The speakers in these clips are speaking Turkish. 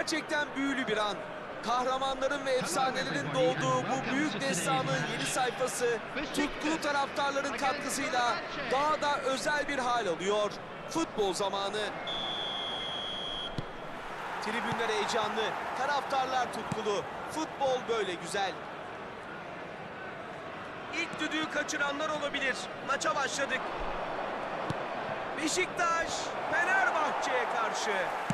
Gerçekten büyülü bir an. Kahramanların ve efsanelerin doğduğu bu büyük destanın yeni sayfası tutkulu taraftarların katkısıyla daha da özel bir hal alıyor. Futbol zamanı. Tribünler heyecanlı, taraftarlar tutkulu. Futbol böyle güzel. İlk düdüğü kaçıranlar olabilir. Maça başladık. Beşiktaş Fenerbahçe'ye karşı.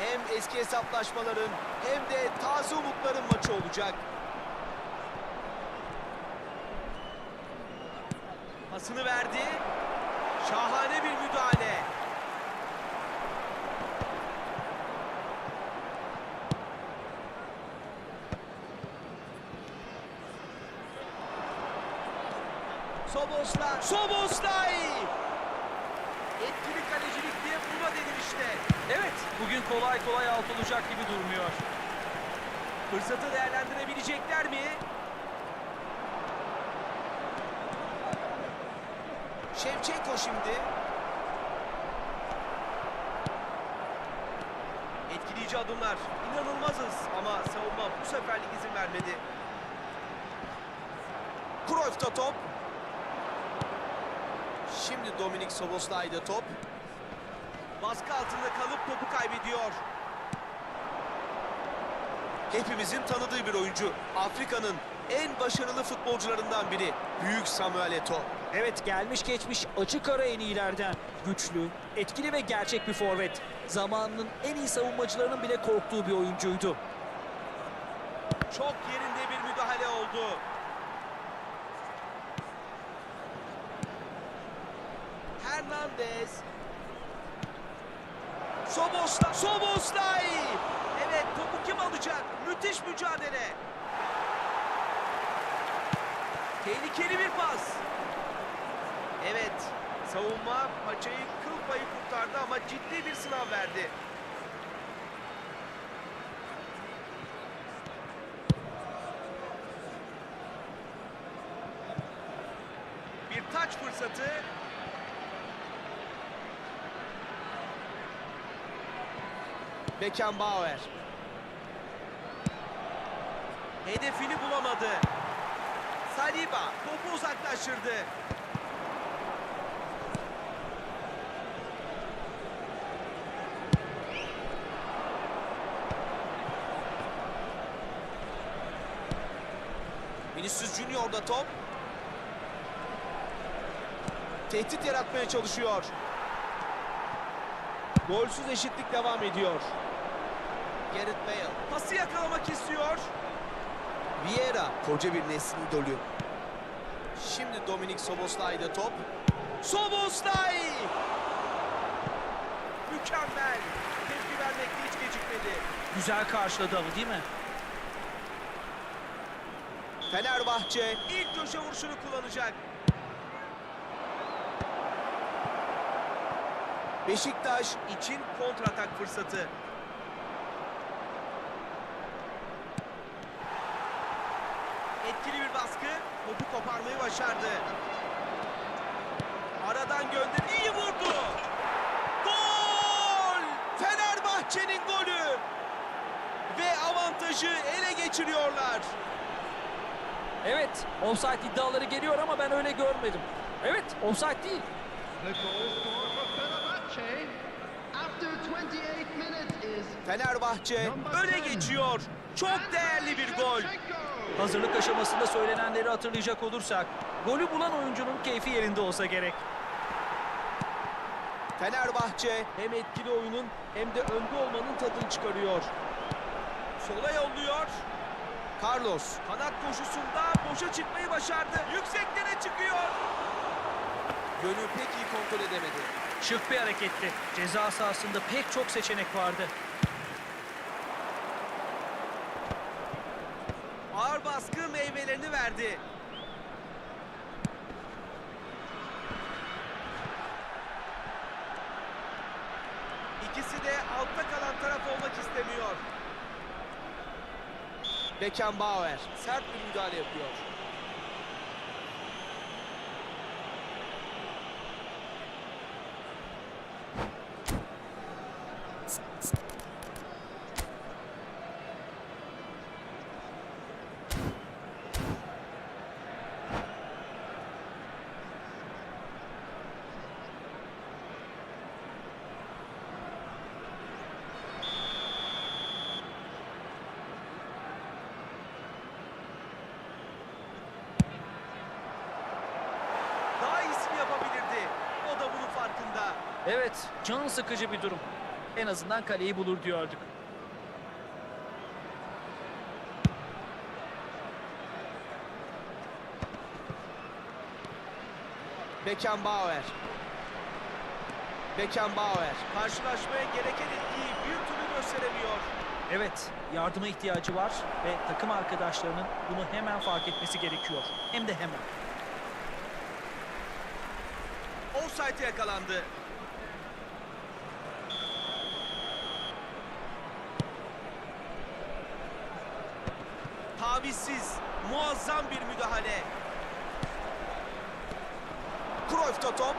Hem eski hesaplaşmaların hem de taze umutların maçı olacak. Pasını verdi. Şahane bir müdahale. Soboslay. Soboslay! Etkili kalecilik diye buna denir işte. Evet, bugün kolay kolay alt olacak gibi durmuyor. Fırsatı değerlendirebilecekler mi? Şevçenko şimdi. Etkileyici adımlar. İnanılmazız ama savunma bu seferlik izin vermedi. Cruyff'ta top. Şimdi Dominik Soboslay'da top. Baskı altında kalıp topu kaybediyor. Hepimizin tanıdığı bir oyuncu. Afrika'nın en başarılı futbolcularından biri. Büyük Samuel Eto'o. Evet, gelmiş geçmiş açık ara en iyilerden. Güçlü, etkili ve gerçek bir forvet. Zamanının en iyi savunmacılarının bile korktuğu bir oyuncuydu. Çok yerinde bir müdahale oldu. Hernandez. Soboslay. Soboslay. Evet topu kim alacak? Müthiş mücadele. Tehlikeli bir pas. Evet. Savunma paçayı kıl payı kurtardı ama ciddi bir sınav verdi. Bir taç fırsatı. Beckenbauer. Hedefini bulamadı. Saliba topu uzaklaştırdı. Vinicius Junior da top. Tehdit yaratmaya çalışıyor. Golsüz eşitlik devam ediyor. Gareth Bale pası yakalamak istiyor. Vieira koca bir neslin idolü. Şimdi Dominik Soboslay'da top. Soboslay! Mükemmel. Tepki vermekte hiç gecikmedi. Güzel karşıladı ama değil mi? Fenerbahçe ilk köşe vuruşunu kullanacak. Beşiktaş için kontratak fırsatı. Etkili bir baskı. Topu koparmayı başardı. Aradan gönder. iyi vurdu. Gol! Fenerbahçe'nin golü. Ve avantajı ele geçiriyorlar. Evet, offside iddiaları geliyor ama ben öyle görmedim. Evet, offside değil. The goal scorer for Fenerbahce after 28 minutes is Fenerbahçe öne geçiyor. Çok değerli bir gol. Hazırlık aşamasında söylenenleri hatırlayacak olursak, golü bulan oyuncunun keyfi yerinde olsa gerek. Fenerbahçe hem etkili oyunun hem de önde olmanın tadını çıkarıyor. Sola yolluyor. Carlos kanat koşusunda boşa çıkmayı başardı. Yükseklere çıkıyor. Yönü pek iyi kontrol edemedi. Şık bir hareketti. Ceza sahasında pek çok seçenek vardı. Meyvelerini verdi. İkisi de altta kalan taraf olmak istemiyor. Beckenbauer sert bir müdahale yapıyor. Can sıkıcı bir durum. En azından kaleyi bulur diyorduk. Beckenbauer. Beckenbauer. Karşılaşmaya gereken etkiyi bir türlü gösteremiyor. Evet, yardıma ihtiyacı var ve takım arkadaşlarının bunu hemen fark etmesi gerekiyor. Hem de hemen. Offside'e yakalandı. Tavizsiz, muazzam bir müdahale. Cruyff'ta top.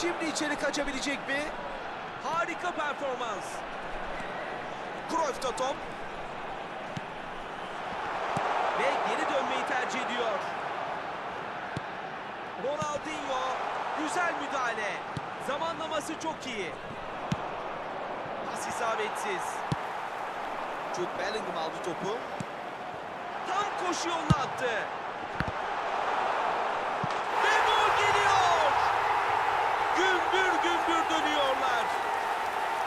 Şimdi içeri kaçabilecek mi? Harika performans. Cruyff'ta top. Ve geri dönmeyi tercih ediyor. Ronaldinho güzel müdahale. Zamanlaması çok iyi. Pas isabetsiz. Jude Bellingham aldı topu. Tam koşu yoluna attı. Ve gol geliyor. Gümbür gümbür dönüyorlar.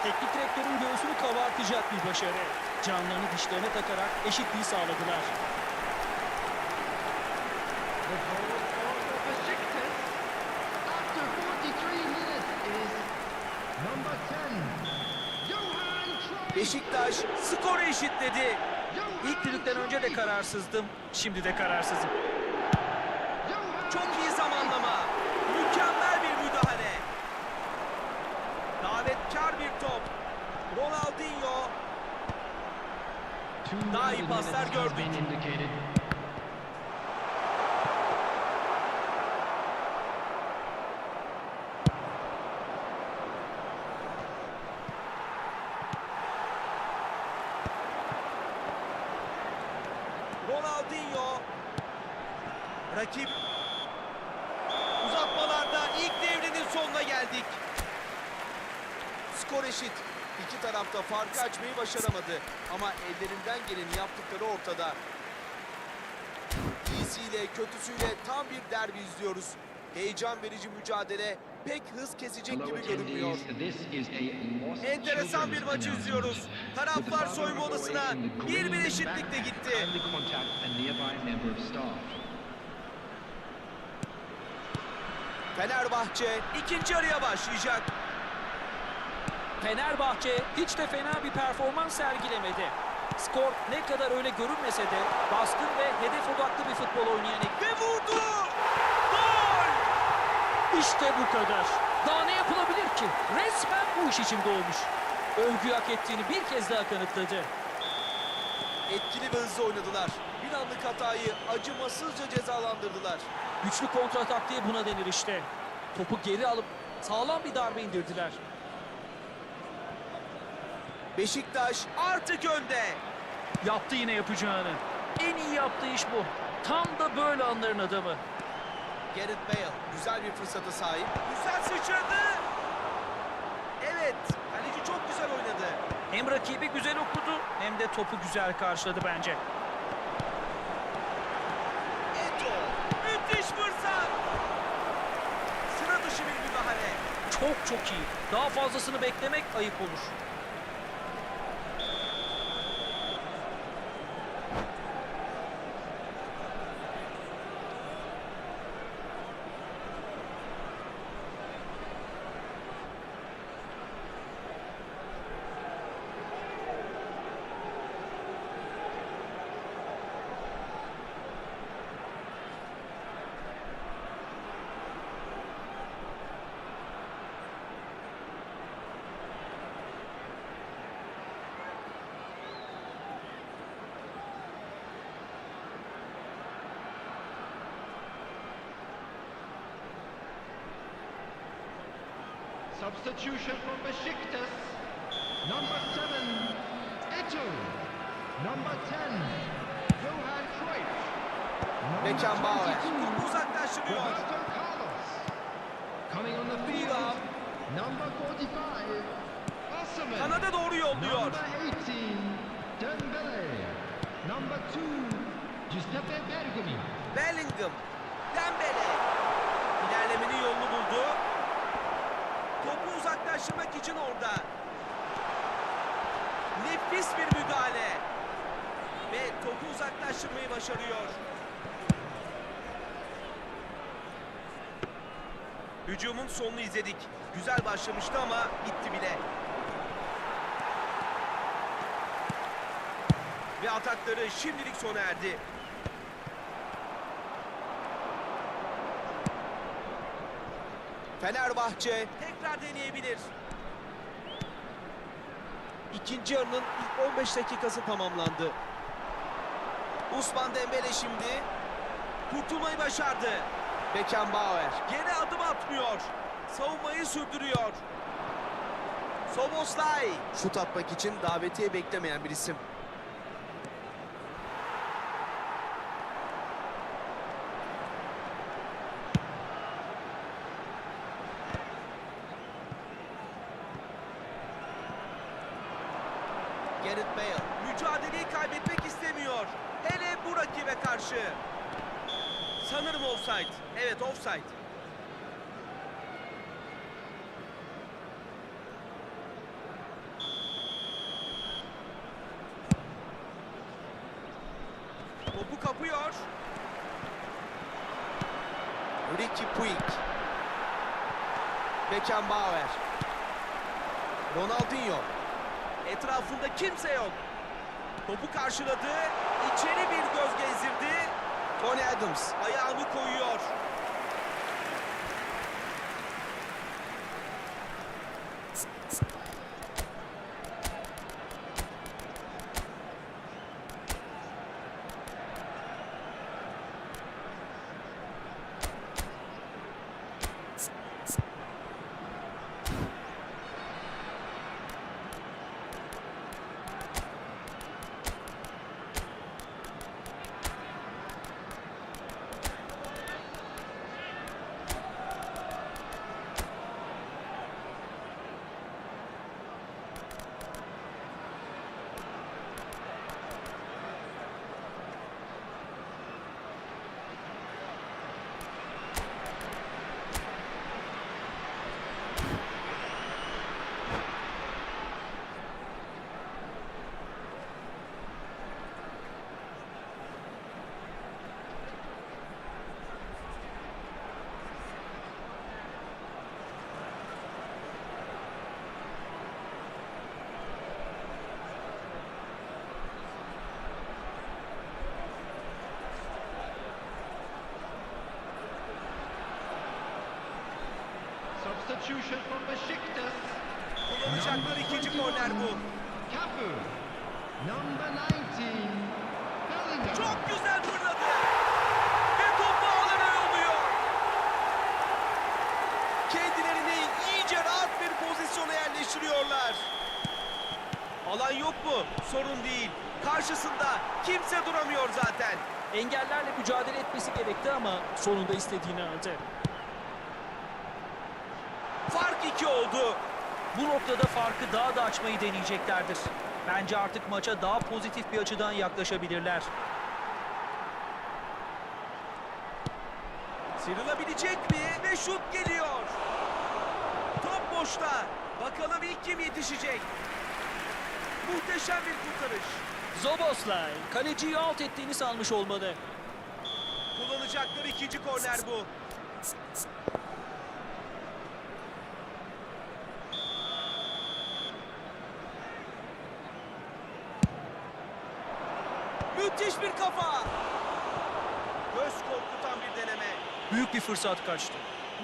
Teknik direktörün göğsünü kabartacak bir başarı. Canlarını dişlerine takarak eşitliği sağladılar. The goal for Besiktas after 43 minutes is number 10, Johan Cruyff. Beşiktaş skoru eşitledi. İlk düdükten önce de kararsızdım, şimdi de kararsızım. Çok iyi zamanlama. Mükemmel bir müdahale. Davetkar bir top. Ronaldinho Daha iyi paslar gördük. been indicated. Ronaldinho. Rakip. Uzatmalarda ilk devrenin sonuna geldik. Skor eşit. İki tarafta farkı açmayı başaramadı. Ama ellerinden geleni yaptıkları ortada. İyisiyle kötüsüyle tam bir derbi izliyoruz. Heyecan verici mücadele pek hız kesecek gibi görünmüyor. Enteresan bir children's maç izliyoruz. Taraflar father odasına bir bir backpack, gitti. Fenerbahçe ikinci araya başlayacak. Fenerbahçe hiç de fena bir performans sergilemedi. Skor ne kadar öyle görünmese de baskın ve hedef odaklı bir futbol oynayan ekip. Ve vurdu. İşte bu kadar. Daha ne yapılabilir ki? Resmen bu iş için doğmuş. Övgü hak ettiğini bir kez daha kanıtladı. Etkili ve hızlı oynadılar. Bir anlık hatayı acımasızca cezalandırdılar. Güçlü kontra taktiği buna denir işte. Topu geri alıp sağlam bir darbe indirdiler. Beşiktaş artık önde. Yaptı yine yapacağını. En iyi yaptığı iş bu. Tam da böyle anların adamı. Gareth Bale güzel bir fırsata sahip. Güzel sıçradı. Evet, kaleci çok güzel oynadı. Hem rakibi güzel okudu hem de topu güzel karşıladı bence. Eto, müthiş fırsat. Sıra dışı bir müdahale. Çok çok iyi. Daha fazlasını beklemek ayıp olur. Substitution from Besiktas. Number 7, Eto. Number 10, Johan Cruyff. Number Beckenbauer 22, topu uzaklaştırıyor. Roberto Carlos. Coming on the field, number 45, Osimhen. Kanada doğru yolluyor. Number 18, Dembele. Number 2, Giuseppe Bergomi. Bellingham, Dembele. İlerlemenin yolunu buldu. Taşımak için orada. Nefis bir müdahale. Ve topu uzaklaştırmayı başarıyor. Hücumun sonunu izledik. Güzel başlamıştı ama bitti bile. Ve atakları şimdilik sona erdi. Fenerbahçe tekrar deneyebilir. İkinci yarının ilk 15 dakikası tamamlandı. Usman Dembele şimdi kurtulmayı başardı. Beckenbauer geri adım atmıyor. Savunmayı sürdürüyor. Soboslay şut atmak için davetiye beklemeyen bir isim. Gareth Bale mücadeleyi kaybetmek istemiyor. Hele bu rakibe karşı. Sanırım offside. Evet offside. Topu kapıyor. Ricky Puig. Beckenbauer. Ronaldinho. Etrafında kimse yok. Topu karşıladı. İçeri bir göz gezdirdi. Tony Adams ayağını koyuyor. Kullanacakları ikinci korner bu. Cafu. Number 19. Bellingham. Çok güzel fırladı. Ve topu alana yolluyor. Kendilerini iyice rahat bir pozisyona yerleştiriyorlar. Alan yok mu? Sorun değil. Karşısında kimse duramıyor zaten. Engellerle mücadele etmesi gerekti ama sonunda istediğini aldı. Fark iki oldu. Bu noktada farkı daha da açmayı deneyeceklerdir. Bence artık maça daha pozitif bir açıdan yaklaşabilirler. Sıyrılabilecek mi? Ve şut geliyor. Top boşta. Bakalım ilk kim yetişecek? Muhteşem bir kurtarış. Zoboslay kaleciyi alt ettiğini sanmış olmalı. Kullanacakları ikinci korner bu. Müthiş bir kafa. Göz korkutan bir deneme. Büyük bir fırsat kaçtı.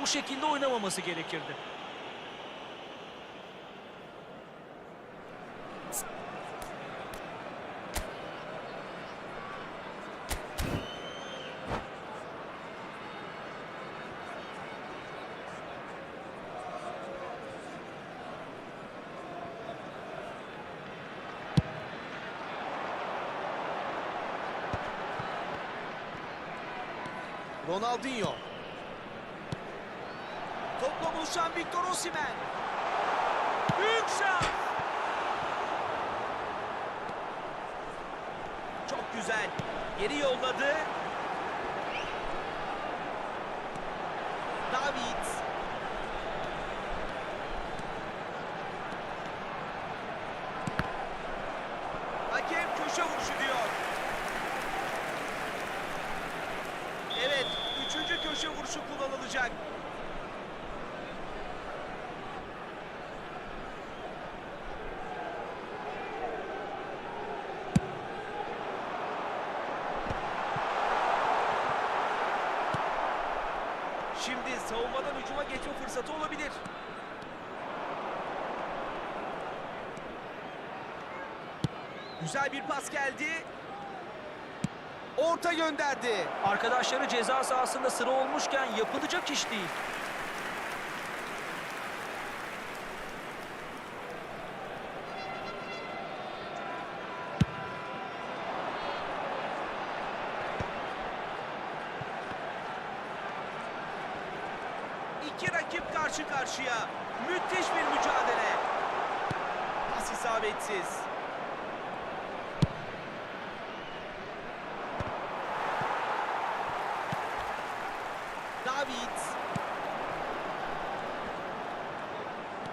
Bu şekilde oynamaması gerekirdi. Ronaldinho. Topla buluşan Victor Osimhen. Büyük şans. Çok güzel. Geri yolladı. David. Şimdi savunmadan hücuma geçme fırsatı olabilir. Güzel bir pas geldi. Orta gönderdi. Arkadaşları ceza sahasında sıra olmuşken yapılacak iş değil. İki rakip karşı karşıya. Müthiş bir mücadele. Pas isabetsiz. David.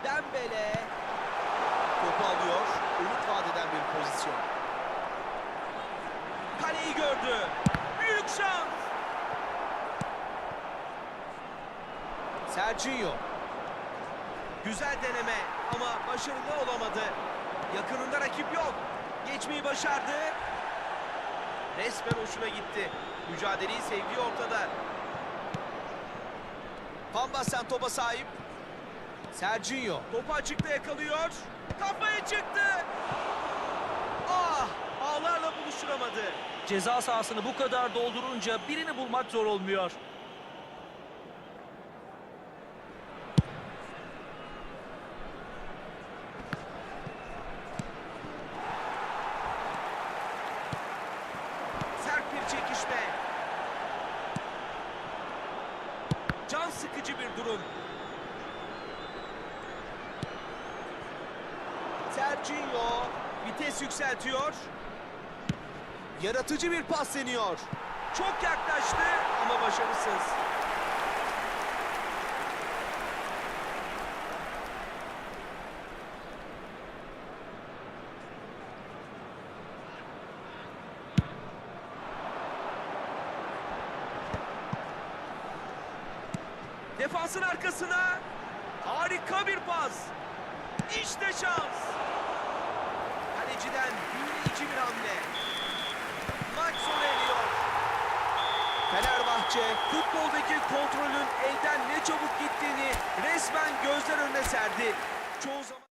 Dembele. Topu alıyor. Umut vadeden bir pozisyon. Kaleyi gördü. Büyük şans. Sergio. Güzel deneme ama başarılı olamadı. Yakınında rakip yok. Geçmeyi başardı. Resmen hoşuna gitti. Mücadeleyi sevdiği ortada. Van Basten topa sahip. Sergio topu açıkta yakalıyor. Kafaya çıktı. Ah! Ağlarla buluşturamadı. Ceza sahasını bu kadar doldurunca birini bulmak zor olmuyor. Sert bir çekişme. Can sıkıcı bir durum. Sergio vites yükseltiyor. Yaratıcı bir pas deniyor. Çok yaklaştı ama başarısız. Defansın arkasına harika bir pas. İşte şans. Büyüleyici bir hamle. Maç sona eriyor. Fenerbahçe futboldaki kontrolün elden ne çabuk gittiğini resmen gözler önüne serdi. Çoğu zaman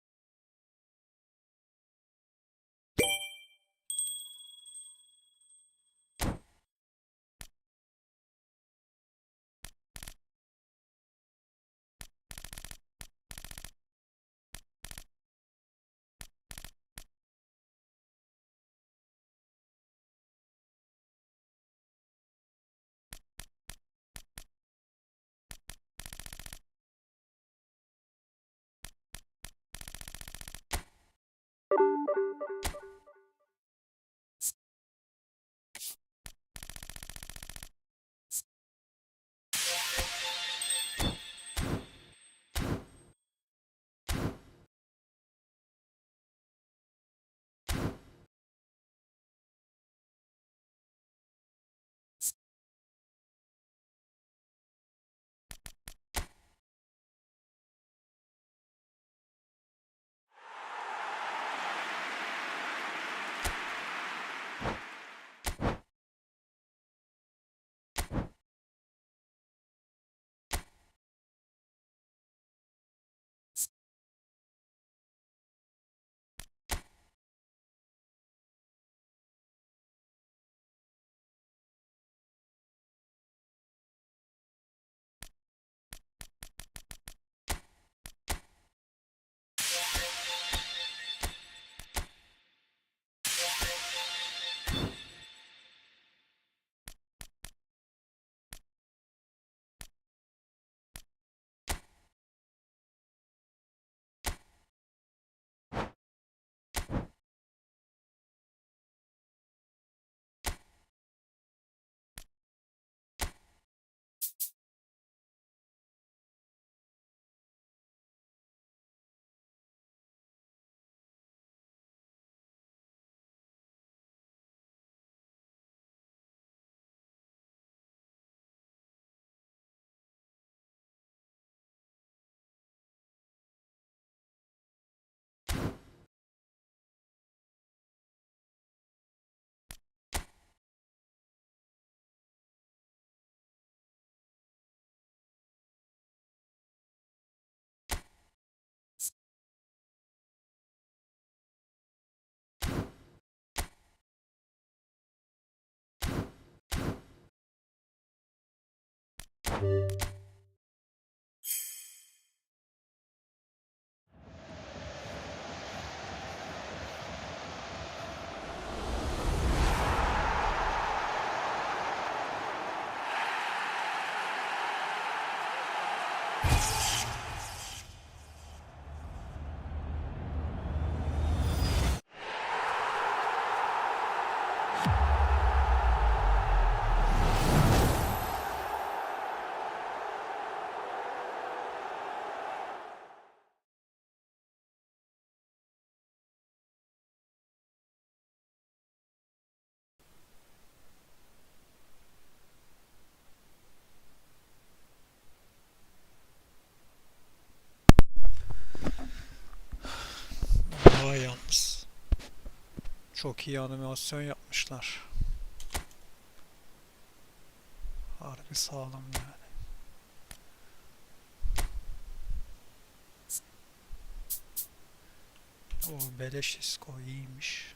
you Çok iyi animasyon yapmışlar. Harbi sağlam yani. O beleş isko iyiymiş.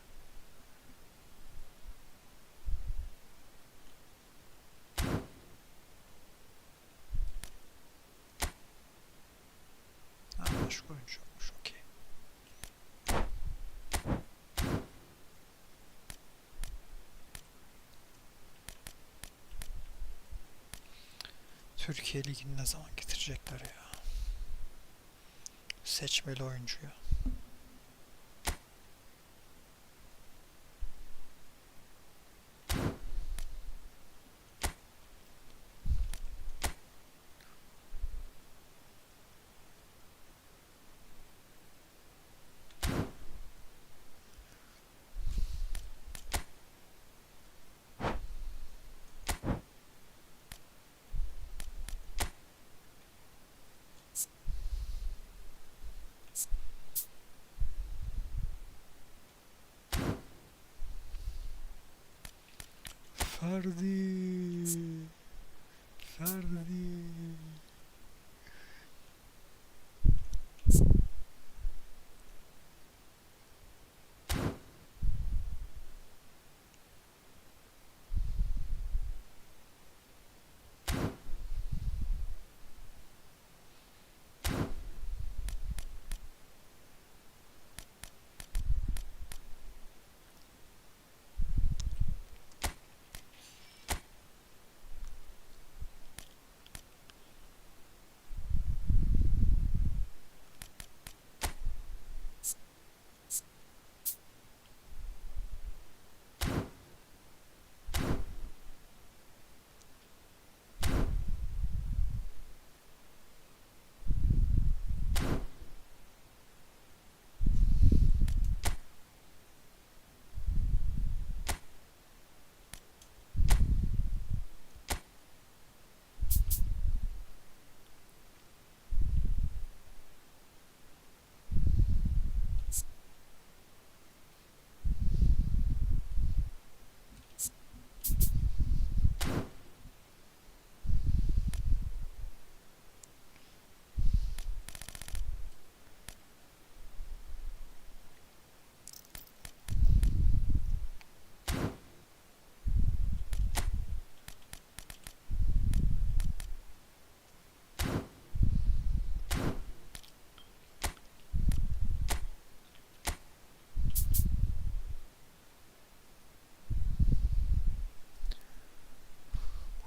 Türkiye Ligi'ni ne zaman getirecekler ya? Seçmeli oyuncuyu. Ferdi. Ferdi.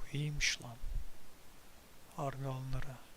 Bu iyiymiş lan. Harbi onlara.